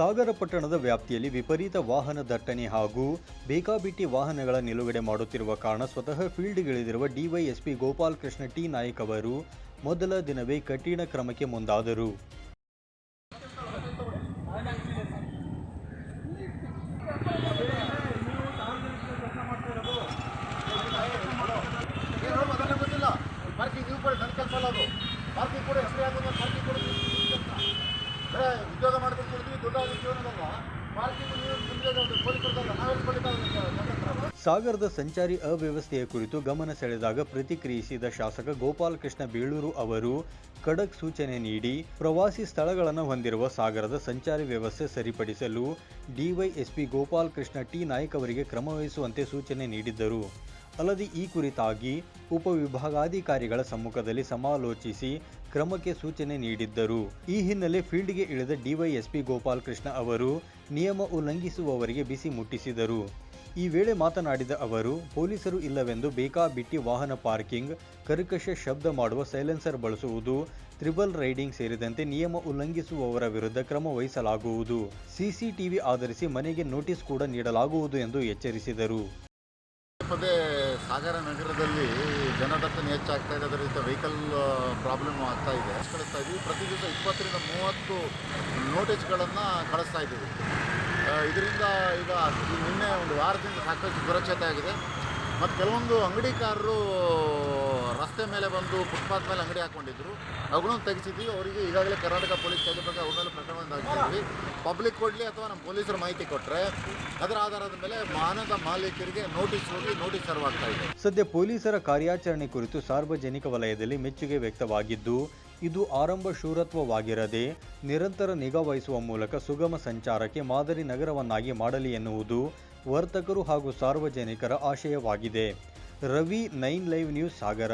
ಸಾಗರ ಪಟ್ಟಣದ ವ್ಯಾಪ್ತಿಯಲ್ಲಿ ವಿಪರೀತ ವಾಹನ ದಟ್ಟಣೆ ಹಾಗೂ ಬೇಕಾಬಿಟ್ಟಿ ವಾಹನಗಳ ನಿಲುಗಡೆ ಮಾಡುತ್ತಿರುವ ಕಾರಣ ಸ್ವತಃ ಫೀಲ್ಡ್ಗಿಳಿದಿರುವ ಡಿವೈಎಸ್ಪಿ ಗೋಪಾಲಕೃಷ್ಣ ಟಿ ನಾಯ್ಕ್ ಅವರು ಮೊದಲ ದಿನವೇ ಕಠಿಣ ಕ್ರಮಕ್ಕೆ ಮುಂದಾದರು ಕೂಡ ಹೆಸರು ಯಾಕಂದ್ರೆ ಪಾರ್ಕಿಂಗ್ ಕೂಡ ನೀವು ಬರೇ ಉದ್ಯೋಗ ಮಾಡ್ಕೊಂಡು ದುಡ್ಡಾಗಿ ಜೀವನದಲ್ಲ ಸಾಗರದ ಸಂಚಾರಿ ಅವ್ಯವಸ್ಥೆಯ ಕುರಿತು ಗಮನ ಸೆಳೆದಾಗ ಪ್ರತಿಕ್ರಿಯಿಸಿದ ಶಾಸಕ ಗೋಪಾಲಕೃಷ್ಣ ಬೇಳೂರು ಅವರು, ಖಡಕ್ ಸೂಚನೆ ನೀಡಿ, ಪ್ರವಾಸಿ ಸ್ಥಳಗಳನ್ನು ಹೊಂದಿರುವ ಸಾಗರದ ಸಂಚಾರಿ ವ್ಯವಸ್ಥೆ ಸರಿಪಡಿಸಲು ಡಿವೈಎಸ್ಪಿ ಗೋಪಾಲಕೃಷ್ಣ ಟಿ ನಾಯ್ಕ್ ಅವರಿಗೆ ಕ್ರಮವಹಿಸುವಂತೆ ಸೂಚನೆ ನೀಡಿದ್ದರು. ಅಲ್ಲದೆ ಈ ಕುರಿತಾಗಿ ಉಪವಿಭಾಗಾಧಿಕಾರಿಗಳ ಸಮ್ಮುಖದಲ್ಲಿ ಸಮಾಲೋಚಿಸಿ ಕ್ರಮಕ್ಕೆ ಸೂಚನೆ ನೀಡಿದ್ದರು. ಈ ಹಿನ್ನೆಲೆ ಫೀಲ್ಡ್ಗೆ ಇಳಿದ ಡಿವೈಎಸ್ಪಿ ಗೋಪಾಲ್ ಕೃಷ್ಣ ಅವರು ನಿಯಮ ಉಲ್ಲಂಘಿಸುವವರಿಗೆ ಬಿಸಿ ಮುಟ್ಟಿಸಿದರು. ಈ ವೇಳೆ ಮಾತನಾಡಿದ ಅವರು, ಪೊಲೀಸರು ಇಲ್ಲವೆಂದು ಬೇಕಾಬಿಟ್ಟಿ ವಾಹನ ಪಾರ್ಕಿಂಗ್, ಕರ್ಕಶ ಶಬ್ದ ಮಾಡುವ ಸೈಲೆನ್ಸರ್ ಬಳಸುವುದು, ತ್ರಿಬಲ್ ರೈಡಿಂಗ್ ಸೇರಿದಂತೆ ನಿಯಮ ಉಲ್ಲಂಘಿಸುವವರ ವಿರುದ್ಧ ಕ್ರಮ ವಹಿಸಲಾಗುವುದು. ಸಿಸಿಟಿವಿ ಆಧರಿಸಿ ಮನೆಗೆ ನೋಟಿಸ್ ಕೂಡ ನೀಡಲಾಗುವುದು ಎಂದು ಎಚ್ಚರಿಸಿದರು. ಪದೇ ಸಾಗರ ನಗರದಲ್ಲಿ ಜನದಟ್ಟಣೆ ಹೆಚ್ಚಾಗ್ತಾ ಇದೆ. ಅದರಿಂದ ವೆಹಿಕಲ್ ಪ್ರಾಬ್ಲಮ್ ಆಗ್ತಾ ಇದೆ. ಕಳಿಸ್ತಾ ಇದ್ದೀವಿ. ಪ್ರತಿ ದಿವಸ ಇಪ್ಪತ್ತರಿಂದ ಮೂವತ್ತು ನೋಟಿಸ್ಗಳನ್ನು ಕಳಿಸ್ತಾ ಇದ್ದೀವಿ. ಇದರಿಂದ ಈಗ ನಿನ್ನೆ ಒಂದು ವಾರದಿಂದ ಸಾಕಷ್ಟು ಸುರಕ್ಷತೆ ಆಗಿದೆ. ಮತ್ತು ಕೆಲವೊಂದು ಅಂಗಡಿಕಾರರು ರಸ್ತೆ ಮೇಲೆ ಬಂದು ಫುಟ್ಪಾತ್ ಮೇಲೆ ಅಂಗಡಿ ಹಾಕೊಂಡಿದ್ರು. ಅವುಗಳನ್ನು ತೆಗೆಸಿದ್ವಿ. ಅವರಿಗೆ ಈಗಾಗಲೇ ಕರ್ನಾಟಕ ಪೊಲೀಸ್ ಬಗ್ಗೆ ಅವ್ರ ಮೇಲೆ ಪ್ರಕರಣವನ್ನು ಹಾಕಿದ್ದೀವಿ ಪಬ್ಲಿಕ್ ಕೊಡಲಿ ಅಥವಾ ನಮ್ಮ ಪೊಲೀಸರು ಮಾಹಿತಿ ಕೊಟ್ಟರೆ ಅದರ ಆಧಾರದ ಮೇಲೆ ವಾಹನದ ಮಾಲೀಕರಿಗೆ ನೋಟಿಸ್ ಹೋಗಿ ನೋಟಿಸ್ ಸರ್ವ್ ಆಗ್ತಾ ಇದೆ. ಸದ್ಯ ಪೊಲೀಸರ ಕಾರ್ಯಾಚರಣೆ ಕುರಿತು ಸಾರ್ವಜನಿಕ ವಲಯದಲ್ಲಿ ಮೆಚ್ಚುಗೆ ವ್ಯಕ್ತವಾಗಿದ್ದು, ಇದು ಆರಂಭ ಶೂರತ್ವವಾಗಿರದೆ ನಿರಂತರ ನಿಗಾ ವಹಿಸುವ ಮೂಲಕ ಸುಗಮ ಸಂಚಾರಕ್ಕೆ ಮಾದರಿ ನಗರವನ್ನಾಗಿ ಮಾಡಲಿ ಎನ್ನುವುದು ವರ್ತಕರು ಹಾಗೂ ಸಾರ್ವಜನಿಕರ ಆಶಯವಾಗಿದೆ. Ravi nine live news Sagara